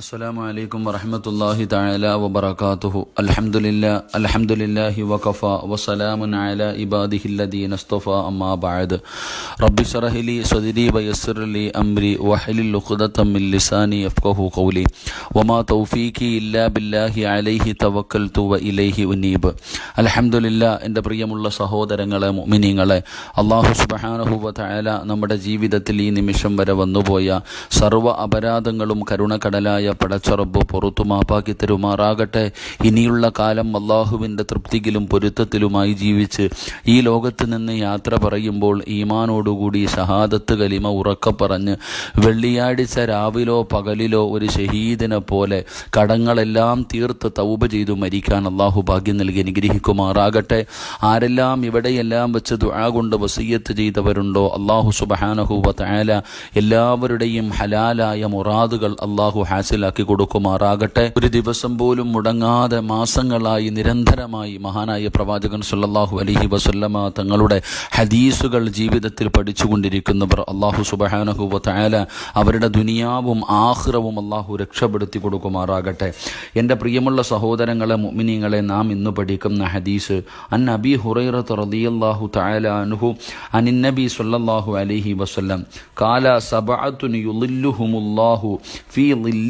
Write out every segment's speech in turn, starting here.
അസ്സലാമു അലൈക്കും വറഹമത്തല്ലാഹി തആല വബറകാതുഹു. അൽഹംദുലില്ലാ അൽഹംദുലില്ലാഹി വകഫ വസലാമുൻ അല ഇബാദിഹി അല്ലദീന ഇസ്തഫ അമ്മാ ബഅദ്. റബ്ബി ശറഹ് ലി സദ്രി വയസ്സിർ ലി അംരി വഹ്ലിൽ ഉഖ്ദതം മിൻ ലിസാനി യഫ്ഖഹു ഖൗലി. വമാ തൗഫീഖി ഇല്ലാ ബില്ലാഹി അലൈഹി തവക്കൽതു വ ഇലൈഹി ഉനീബ്. അൽഹംദുലില്ലാ എന്റെ പ്രിയമുള്ള സഹോദരങ്ങളെ മുഅ്മിനീങ്ങളെ അല്ലാഹു സുബ്ഹാനഹു വ നമ്മുടെ ജീവിതത്തിൽ ഈ നിമിഷം വരെ വന്നുപോയ സർവ അപരാധങ്ങളും കരുണ കടലായ പടച്ചറബ് പുറത്തു മാപ്പാക്കി തരുമാറാകട്ടെ. ഇനിയുള്ള കാലം അള്ളാഹുവിന്റെ തൃപ്തിയിലും പൊരുത്തത്തിലുമായി ജീവിച്ച് ഈ ലോകത്ത് നിന്ന് യാത്ര പറയുമ്പോൾ ഈമാനോടുകൂടി ഷഹാദത്ത് കലിമ ഉറക്ക പറഞ്ഞ് വെള്ളിയാഴ്ച രാവിലോ പകലിലോ ഒരു ഷഹീദിനെ പോലെ കടങ്ങളെല്ലാം തീർത്ത് തൗബ ചെയ്തു മരിക്കാൻ അള്ളാഹു ഭാഗ്യം നൽകി അനുഗ്രഹിക്കുമാറാകട്ടെ. ആരെല്ലാം ഇവിടെയെല്ലാം വെച്ച് ദുഴ കൊണ്ട് വസീയത്ത് ചെയ്തവരുണ്ടോ? അള്ളാഹു സുബഹാനഹുവ തആല എല്ലാവരുടെയും ഹലാലായ മുറാദുകൾ അള്ളാഹു ഹാസിലാക്കി കൊടുക്കുമാറാകട്ടെ. ഒരു ദിവസം പോലും മുടങ്ങാതെ മാസങ്ങളായി നിരന്തരമായി മഹാനായ പ്രവാചകൻ സുല്ലാഹു അലഹി വസല്ലമ തങ്ങളുടെ ഹദീസുകൾ ജീവിതത്തിൽ പഠിച്ചുകൊണ്ടിരിക്കുന്നവർ അള്ളാഹു സുബഹാനഹുവ തആല അവരുടെ ദുനിയാവും ആഹ്റവും അള്ളാഹു രക്ഷപ്പെടുത്തി കൊടുക്കുമാറാകട്ടെ. എന്റെ പ്രിയമുള്ള സഹോദരങ്ങളെ മുഅ്മിനീങ്ങളെ നാം ഇന്ന് പഠിക്കുന്ന ഹദീസ് അൻ അബി ഹുറൈറത്ത് റളിയല്ലാഹു തആല അൻഹു അനിൻ നബി സല്ലല്ലാഹു അലൈഹി വസല്ലം കാല സബഅത്തുൻ ഫി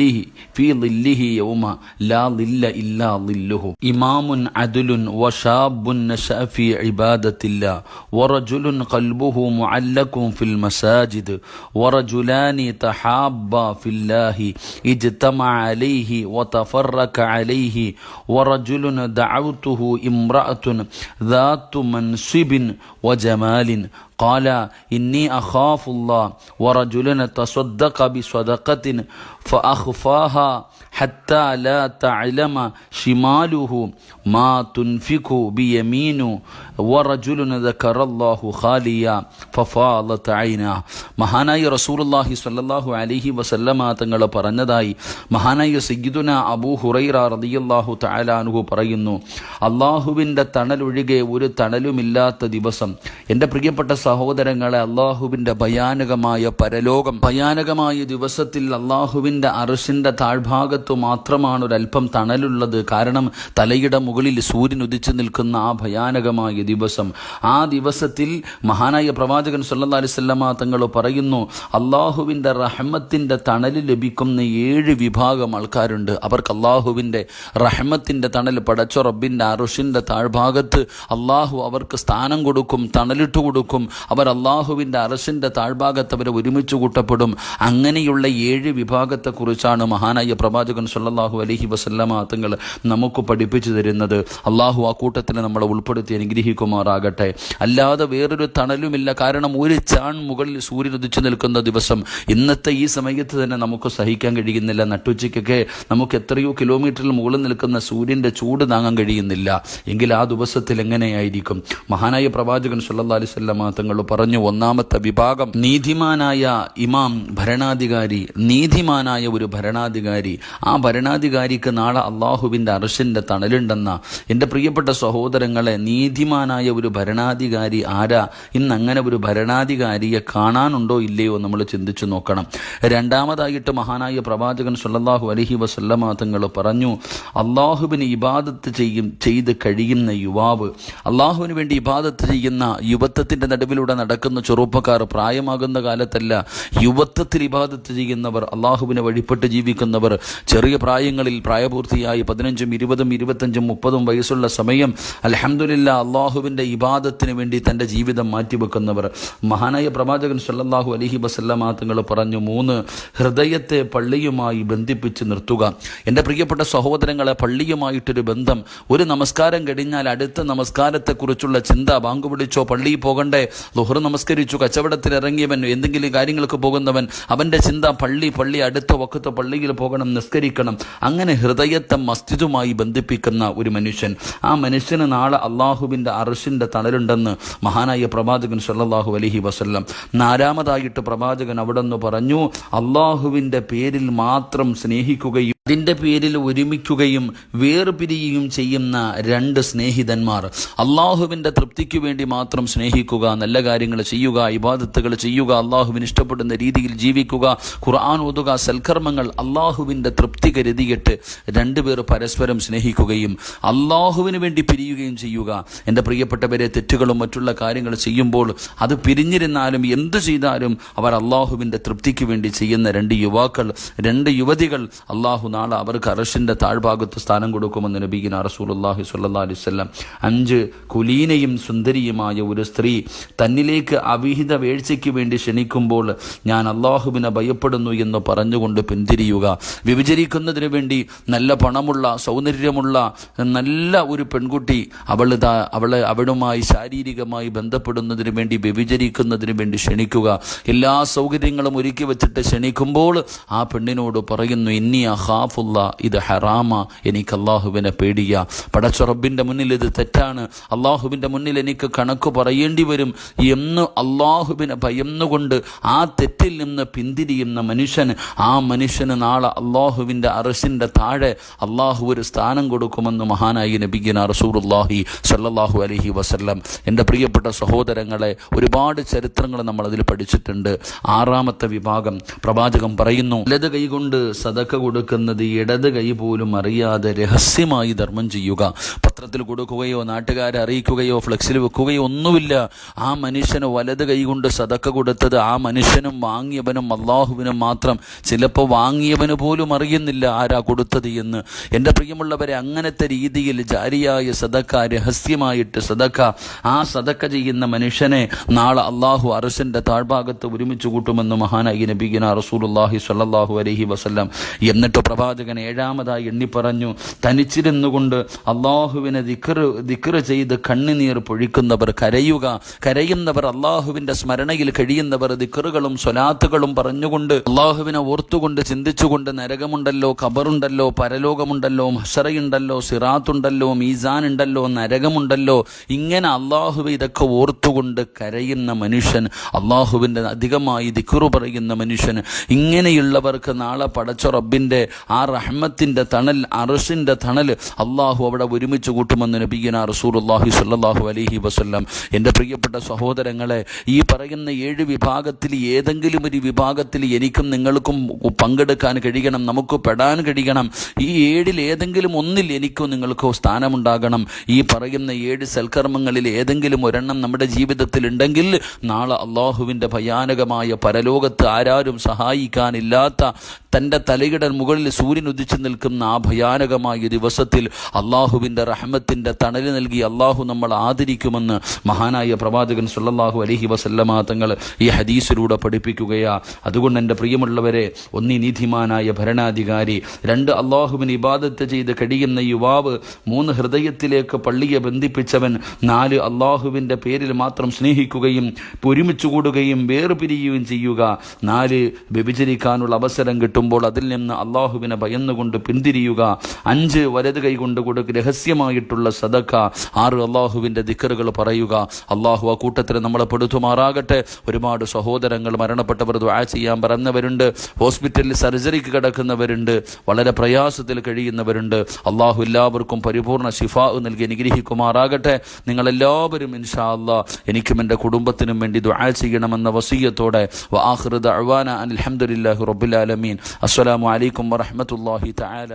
ഫീ ظله في ظله يوم لا ظل إلا ظله. إمام عدل وشاب نشأ في عبادة الله ورجل قلبه معلق في المساجد ورجلان تحابا في الله اجتمع عليه وتفرق عليه ورجل دعوته امرأة ذات منصب وجمال قال إني أخاف الله ورجل تصدق بصدقة فأخفاها حتى لا تعلم شماله ما تنفق بيمينه ورجل ذكر الله خاليا ففاضت عيناه മഹാനായ റസൂലുള്ളാഹി സ്വല്ലല്ലാഹു അലൈഹി വസല്ലമ തങ്ങൾ പറഞ്ഞതായി മഹാനായ സയ്യിദുന അബൂ ഹുറൈറ റളിയല്ലാഹു തആല അൻഹു പറയുന്നു അള്ളാഹുവിൻ്റെ തണലൊഴികെ ഒരു തണലുമില്ലാത്ത ദിവസം എൻ്റെ പ്രിയപ്പെട്ട സഹോദരങ്ങളെ അള്ളാഹുവിന്റെ ഭയാനകമായ പരലോകം. ഭയാനകമായ ദിവസത്തിൽ അള്ളാഹുവിന്റെ അറിശിന്റെ താഴ്ഭാഗത്തു മാത്രമാണ് ഒരല്പം തണലുള്ളത്. കാരണം തലയുടെ മുകളിൽ സൂര്യൻ ഉദിച്ചു നിൽക്കുന്ന ആ ഭയാനകമായ ദിവസം. ആ ദിവസത്തിൽ മഹാനായ പ്രവാചകൻ സല്ലാ അലൈഹി വസല്ലമ തങ്ങൾ പറയുന്നു അള്ളാഹുവിന്റെ റഹ്മത്തിന്റെ തണൽ ലഭിക്കുന്ന ഏഴ് വിഭാഗം ആൾക്കാരുണ്ട്. അവർക്ക് അള്ളാഹുവിന്റെ റഹ്മത്തിന്റെ തണൽ പടച്ചോ റബ്ബിന്റെ അറുഷിന്റെ താഴ്ഭാഗത്ത് അള്ളാഹു അവർക്ക് സ്ഥാനം കൊടുക്കും തണലിട്ട് കൊടുക്കും. അവർ അള്ളാഹുവിന്റെ അറസിന്റെ താഴ്ഭാഗത്ത് അവരെ ഒരുമിച്ച് കൂട്ടപ്പെടും. അങ്ങനെയുള്ള ഏഴ് വിഭാഗത്തെക്കുറിച്ചാണ് മഹാനായ പ്രവാചകൻ സല്ലാഹു അലഹി വസല്ലമ തങ്ങൾ നമുക്ക് പഠിപ്പിച്ചു തരുന്നത്. അള്ളാഹു ആ കൂട്ടത്തിൽ നമ്മളെ ഉൾപ്പെടുത്തി അനുഗ്രഹിക്കുമാറാകട്ടെ. അല്ലാതെ വേറൊരു തണലുമില്ല. കാരണം ഒരു ചാൺ മുകളിൽ സൂര്യൻ ഉദിച്ചു നിൽക്കുന്ന ദിവസം ഇന്നത്തെ ഈ സമയത്ത് തന്നെ നമുക്ക് സഹിക്കാൻ കഴിയുന്നില്ല. നട്ടുച്ചയ്ക്കൊക്കെ നമുക്ക് എത്രയോ കിലോമീറ്ററിൽ മുകളിൽ നിൽക്കുന്ന സൂര്യന്റെ ചൂട് താങ്ങാൻ കഴിയുന്നില്ല. എങ്കിൽ ആ ദിവസത്തിൽ എങ്ങനെയായിരിക്കും? മഹാനായ പ്രവാചകൻ സല്ലാ അലൈഹി വസല്ലമ തങ്ങൾ പറഞ്ഞു. ഒന്നാമത്തെ വിഭാഗം നീതിമാനായ ഇമാം ഭരണാധികാരി. നീതിമാനായ ഒരു ഭരണാധികാരി. ആ ഭരണാധികാരിക്ക് നാളെ അള്ളാഹുവിന്റെ അർഷിന്റെ തണലുണ്ടെന്ന. എന്റെ പ്രിയപ്പെട്ട സഹോദരങ്ങളെ നീതിമാനായ ഒരു ഭരണാധികാരി ആരാ? ഇന്ന് അങ്ങനെ ഒരു ഭരണാധികാരിയെ കാണാനുണ്ടോ ഇല്ലയോ നമ്മൾ ചിന്തിച്ചു നോക്കണം. രണ്ടാമതായിട്ട് മഹാനായ പ്രവാചകൻ സുല്ലാഹു അലഹി വസല്ലമ തങ്ങൾ പറഞ്ഞു അള്ളാഹുവിന് ഇബാദത്ത് ചെയ്യും ചെയ്ത് കഴിയുന്ന യുവാവ് അള്ളാഹുവിന് വേണ്ടി ഇബാദത്ത് ചെയ്യുന്ന യുവത്വത്തിന്റെ നടുവിലൂടെ നടക്കുന്ന ചെറുപ്പക്കാർ പ്രായമാകുന്ന കാലത്തല്ല യുവത്വത്തിൽ ഇബാദത്ത് ചെയ്യുന്നവർ അള്ളാഹുവിനെ വഴിപ്പെട്ട് ജീവിക്കുന്നവർ. ചെറിയ പ്രായങ്ങളിൽ പ്രായപൂർത്തിയായി പതിനഞ്ചും ഇരുപതും ഇരുപത്തഞ്ചും മുപ്പതും വയസ്സുള്ള സമയം അലഹമുല്ല അള്ളാഹുവിന്റെ ഇബാദത്തിന് വേണ്ടി തന്റെ ജീവിതം മാറ്റിവെക്കുന്നവർ. മഹാനായ പ്രവാചകൻ സല്ലാഹു അലഹി വസല്ലമ തങ്ങൾ പറഞ്ഞു മൂന്ന് ഹൃദയത്തെ പള്ളിയുമായി ബന്ധിപ്പിച്ച് നിർത്തുക. എന്റെ പ്രിയപ്പെട്ട സഹോദരങ്ങളെ പള്ളിയുമായിട്ടൊരു ബന്ധം. ഒരു നമസ്കാരം കഴിഞ്ഞാൽ അടുത്ത നമസ്കാരത്തെക്കുറിച്ചുള്ള ചിന്ത ബാങ്ക് പള്ളിയിൽ പോകണ്ടേ ലുഹർ നമസ്കരിച്ചു കച്ചവടത്തിൽ ഇറങ്ങിയവൻ എന്തെങ്കിലും കാര്യങ്ങൾക്ക് പോകുന്നവൻ അവന്റെ ചിന്ത പള്ളി പള്ളി അടുത്ത വക്കത്ത് പള്ളിയിൽ പോകണം നിസ്കരിക്കണം. അങ്ങനെ ഹൃദയത്തെ മസ്ജിദുമായി ബന്ധിപ്പിക്കുന്ന ഒരു മനുഷ്യൻ. ആ മനുഷ്യന് നാളെ അള്ളാഹുവിന്റെ അറിഷിന്റെ തണലുണ്ടെന്ന് മഹാനായ പ്രവാചകൻ സല്ലാഹു അലഹി വസല്ലം നാലാമതായിട്ട് പ്രവാചകൻ അവിടെ നിന്ന് പറഞ്ഞു അള്ളാഹുവിന്റെ പേരിൽ മാത്രം സ്നേഹിക്കുകയും അതിന്റെ പേരിൽ ഒരുമിക്കുകയും വേർപിരിയുകയും ചെയ്യുന്ന രണ്ട് സ്നേഹിതന്മാർ. അള്ളാഹുവിന്റെ തൃപ്തിക്ക് വേണ്ടി മാത്രം സ്നേഹിക്കുക നല്ല കാര്യങ്ങൾ ചെയ്യുക ഇബാദത്തുകൾ ചെയ്യുക അള്ളാഹുവിന് ഇഷ്ടപ്പെടുന്ന രീതിയിൽ ജീവിക്കുക ഖുർആൻ ഓതുക സൽക്കർമ്മങ്ങൾ അള്ളാഹുവിന്റെ തൃപ്തി കരുതിയിട്ട് രണ്ടുപേർ പരസ്പരം സ്നേഹിക്കുകയും അള്ളാഹുവിന് വേണ്ടി പിരിയുകയും ചെയ്യുക. എന്റെ പ്രിയപ്പെട്ടവരെ തെറ്റുകളും മറ്റുള്ള കാര്യങ്ങൾ ചെയ്യുമ്പോൾ അത് പിരിഞ്ഞിരുന്നാലും എന്തു ചെയ്താലും അവർ അള്ളാഹുവിന്റെ തൃപ്തിക്ക് വേണ്ടി ചെയ്യുന്ന രണ്ട് യുവാക്കൾ രണ്ട് യുവതികൾ അള്ളാഹു നാളെ അവർക്ക് അറഷിന്റെ താഴ്ഭാഗത്ത് സ്ഥാനം കൊടുക്കുമെന്ന് നബീന റസൂലുല്ലാഹി സ്വല്ലാ അലിസ്ല്ലാം അഞ്ച് കുലീനയും സുന്ദരിയുമായ ഒരു സ്ത്രീ തന്നിലേക്ക് അവിഹിത വീഴ്ചയ്ക്ക് വേണ്ടി ക്ഷണിക്കുമ്പോൾ ഞാൻ അള്ളാഹുവിനെ ഭയപ്പെടുന്നു എന്ന് പറഞ്ഞുകൊണ്ട് പിന്തിരിയുക. വിഭജിക്കുന്നതിന് വേണ്ടി നല്ല പണമുള്ള സൗന്ദര്യമുള്ള നല്ല ഒരു പെൺകുട്ടി അവൾ അവളെ അവളുമായി ശാരീരികമായി ബന്ധപ്പെടുന്നതിന് വേണ്ടി വ്യഭിചരിക്കുന്നതിന് വേണ്ടി ക്ഷണിക്കുക. എല്ലാ സൗകര്യങ്ങളും ഒരുക്കി വെച്ചിട്ട് ക്ഷണിക്കുമ്പോൾ ആ പെണ്ണിനോട് പറയുന്നു ഇന്നി അഹാഫുള്ള ഇത് ഹറാമ എനിക്ക് അള്ളാഹുവിനെ പേടിയ. പടച്ചുറബിന്റെ മുന്നിൽ ഇത് തെറ്റാണ്. അള്ളാഹുവിന്റെ മുന്നിൽ എനിക്ക് കണക്ക് പറയേണ്ടി വരും. എന്ന് അള്ളാഹുവിനെ ഭയന്നുകൊണ്ട് ആ തെറ്റിൽ നിന്ന് പിന്തിരിയുന്ന മനുഷ്യൻ ആ മനുഷ്യന് നാളെ അള്ളാഹുവിന്റെ അറസിന്റെ താഴെ അള്ളാഹു ഒരു സ്ഥാനം കൊടുക്കുമെന്ന് മഹാനായി നബിഗിന റസൂറുല്ലാഹി സല്ലാഹു അലഹി വസല്ലം. എന്റെ പ്രിയപ്പെട്ട സഹോദരങ്ങളെ ഒരുപാട് ചരിത്രങ്ങൾ നമ്മൾ അതിൽ പഠിച്ചിട്ടുണ്ട്. ആറാമത്തെ വിഭാഗം പ്രവാചകം പറയുന്നു ലത് കൈകൊണ്ട് സതക്ക കൊടുക്കുന്നത് ഇടത് കൈ പോലും അറിയാതെ രഹസ്യമായി ധർമ്മം ചെയ്യുക. പത്രത്തിൽ കൊടുക്കുകയോ നാട്ടുകാരെ അറിയിക്കുകയോ ഫ്ലെക്സിൽ വെക്കുകയോ ഒന്നുമില്ല. ആ മനുഷ്യന് വലത് കൈകൊണ്ട് സതക്ക കൊടുത്തത് ആ മനുഷ്യനും വാങ്ങിയവനും അള്ളാഹുവിനും മാത്രം. ചിലപ്പോൾ വാങ്ങിയവന് പോലും അറിയുന്നില്ല ആരാ കൊടുത്തത് എന്ന്. എന്റെ പ്രിയമുള്ളവരെ അങ്ങനത്തെ രീതിയിൽ ജാരിയായ സദക്ക രഹസ്യമായിട്ട് സദക്ക ആ സദക്ക ചെയ്യുന്ന മനുഷ്യനെ നാളെ അള്ളാഹു അറസിന്റെ താഴ്ഭാഗത്ത് ഒരുമിച്ച് കൂട്ടുമെന്ന് മഹാനായി നബീഗിന റസൂലുല്ലാഹി സല്ലാഹു അലഹി വസല്ലം. എന്നിട്ട് പ്രവാചകൻ ഏഴാമതായി എണ്ണി പറഞ്ഞു തനിച്ചിരുന്നുകൊണ്ട് അള്ളാഹുവിനെ ദിക്കറ് ദിക്കറ് ചെയ്ത് കണ്ണുനീർ പൊഴിക്കുന്നവർ കരയുക. കരയുന്നവർ അള്ളാഹുവിന്റെ സ്മരണയിൽ കഴിയുന്നവർ ദിക്കറുകളും സ്വലാത്തുകളും പറഞ്ഞുകൊണ്ട് അള്ളാഹുവിനെ ഓർത്തുകൊണ്ട് ചിന്തിച്ചുകൊണ്ട് നരകമുണ്ടല്ലോ കബറുണ്ടല്ലോ പരലോകമുണ്ടല്ലോ മഷറയുണ്ടല്ലോ സിറാത്തുണ്ടല്ലോ മീസാൻ ഉണ്ടല്ലോ നരകമുണ്ടല്ലോ. ഇങ്ങനെ അള്ളാഹുവെ ഇതൊക്കെ ഓർത്തുകൊണ്ട് കരയുന്ന മനുഷ്യൻ അള്ളാഹുവിന്റെ അധികമായി ദിക്റു പറയുന്ന മനുഷ്യൻ ഇങ്ങനെയുള്ളവർക്ക് നാളെ പടച്ച റബ്ബിന്റെ ആ റഹ്മത്തിന്റെ തണൽ അറഷിന്റെ തണൽ അള്ളാഹു അവിടെ ഒരുമിച്ച് കൂട്ടുമെന്ന് നബീന റസൂലുല്ലാഹി സ്വല്ലല്ലാഹു അലഹി വസ്ല്ലാം. എന്റെ പ്രിയപ്പെട്ട സഹോദരങ്ങളെ ഈ പറയുന്ന ഏഴ് വിഭാഗത്തിൽ ഏതെങ്കിലും ഒരു വിഭാഗത്തിൽ എനിക്കും നിങ്ങൾക്കും പങ്കെടുക്കാൻ കഴിയണം നമുക്ക് പെടാൻ കഴിയണം. ഈ ഏഴിൽ ഏതെങ്കിലും ഒന്നിൽ എനിക്കോ നിങ്ങൾക്കോ സ്ഥാനമുണ്ടാകണം. ഈ പറയുന്ന ഏഴ് സൽക്കർമ്മങ്ങളിൽ ഏതെങ്കിലും ഒരെണ്ണം നമ്മുടെ ജീവിതത്തിൽ ഉണ്ടെങ്കിൽ നാളെ അള്ളാഹുവിന്റെ ഭയാനകമായ പരലോകത്ത് ആരാരും സഹായിക്കാനില്ലാത്ത തന്റെ തലയുടെ മുകളിൽ സൂര്യൻ ഉദിച്ചു നിൽക്കുന്ന ആ ഭയാനകമായ ദിവസത്തിൽ അള്ളാഹുവിന്റെ റഹ്മത്തിന്റെ തണൽ നൽകി അള്ളാഹു നമ്മൾ ആദരിക്കുമെന്ന് മഹാനായ പ്രവാചകൻ സുല്ലാഹു അലഹി വസല്ലമാ തങ്ങൾ ഈ ഹദീസിലൂടെ പഠിപ്പിക്കുകയാ. അതുകൊണ്ട് എന്റെ പ്രിയമുള്ളവരെ ഒന്നി നീതിമാനായ ഭരണാധികാരി രണ്ട് അള്ളാഹുവിന് ഇബാദത്ത് ചെയ്ത് കഴിയുന്ന യുവാവ് മൂന്ന് ഹൃദയത്തിലേക്ക് പള്ളിയെ ബന്ധിപ്പിച്ചവൻ നാല് അള്ളാഹുവിന്റെ പേരിൽ മാത്രം സ്നേഹിക്കുകയും ഒരുമിച്ച് കൂടുകയും വേർപിരിയുകയും ചെയ്യുക. നാല് വ്യഭിചരിക്കാനുള്ള അവസരം കിട്ടുമ്പോൾ അതിൽ നിന്ന് അള്ളാഹുവിനെ ഭയന്നുകൊണ്ട് പിന്തിരിയുക. അഞ്ച് വലത് കൈകൊണ്ട് കൊടുക്ക് രഹസ്യമായിട്ടുള്ള സദക്ക ആറ് അള്ളാഹുവിന്റെ ദിക്കറുകൾ പറയുക. അള്ളാഹു ആ കൂട്ടത്തിൽ നമ്മളെ പെടുത്തുമാറാകട്ടെ. ഒരുപാട് സഹോദരങ്ങൾ മരണപ്പെട്ടവർ ദ്വാ ചെയ്യാൻ പറഞ്ഞവരുണ്ട്. ഹോസ്പിറ്റലിൽ സർജറിക്ക് കിടക്കുന്നവരുണ്ട്. വളരെ പ്രയാസത്തിൽ കഴിയുന്നവരുണ്ട്. അള്ളാഹു എല്ലാവർക്കും പരിപൂർണ ശിഫാ നൽകി അനുഗ്രഹിക്കുമാറാകട്ടെ. നിങ്ങളെല്ലാവരും ഇൻഷാ അല്ലാ എനിക്കും എന്റെ കുടുംബത്തിനും വേണ്ടി ദ്വാ ചെയ്യണമെന്ന വസീയത്തോടെ. വാഹൃദ അഴ്വാന അലഹമുല്ലാഹി അസ്സലാമു അലൈക്കും വറഹമത്തല്ലാഹി തആല